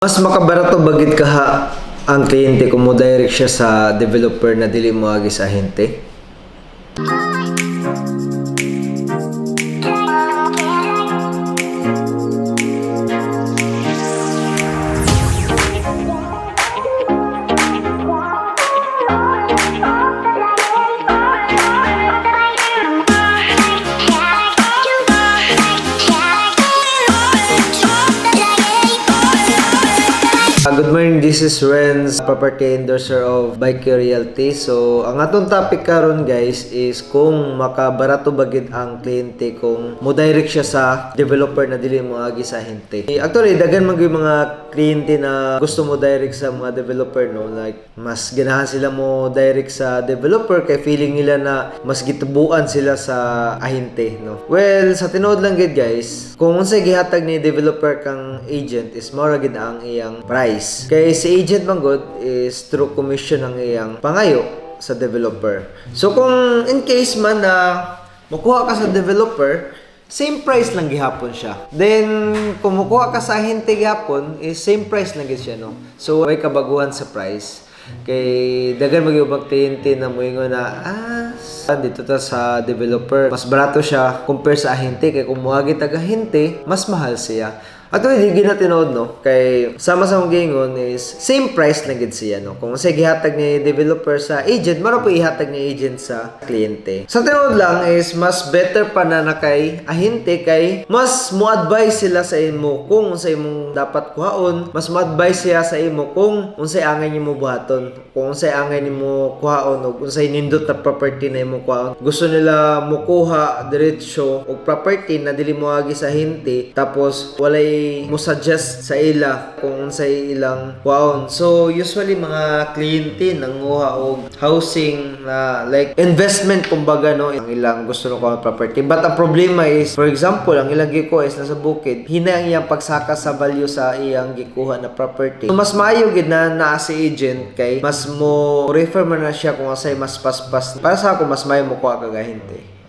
Mas makabarato bagid kaha ang kliyente kung mo direct siya sa developer na dili mo agi sa ahente. This is Renz, property endorser of Bike Realty. So, ang atong topic karon guys is kung makabarato bagid ang kliyente kung mo direct siya sa developer na dili mo agi sa hinte. Actually, dagan man mga kliyente na gusto mo direct sa mga developer no, like mas ganahan sila mo direct sa developer kay feeling nila na mas gitubuan sila sa ahinte no. Well, sa tinuod lang gid guys, kung unsay gihatag ni developer kang agent is mora gid ang iyang price. Kay si agent man gud is through commission ang iyang pangayo sa developer. So kung in case man na makuha ka sa developer, same price lang gihapon siya. Then kung makuha ka sa ahente gihapon, is same price lang siya no. So way kabaguhan sa price. Kay dagan magyubang kliyente na moingon na ah dito ta sa developer mas barato siya compare sa ahente kay kung muagi tag ahente mas mahal siya. Ato hindi ginatinood no kay sama sa mong is same price lang gid siya no. Kung sa gihatag ni developer sa agent, maro po ihatag ni agent sa kliyente. Sa tinuod lang is mas better pa na na kay ahente kay mas mo advise sila sa imo kung unsay imong dapat kuhaon, mas mo advise siya sa imo kung unsay angay nimo buhaton, kung unsay angay nimo kuhaon ug unsay nindot na property na imo kuhaon. Gusto nila mo kuha diretsyo og property na dili mo agi sa ahente tapos walay mo suggest sa ila kung unsay ilang kuhaon. So usually mga kliyente nanguha og housing na like investment kumbaga no ang ilang gusto kuha property. But ang problema is for example ang ilang gikuha is nasa bukid, hina ang iyang pagsaka sa value sa iyang gikuha na property. So mas maayo gid na naa si agent kay mas mo refer man na siya kung asay mas paspas. Para sa ako mas maayo mo kuha kagahinte.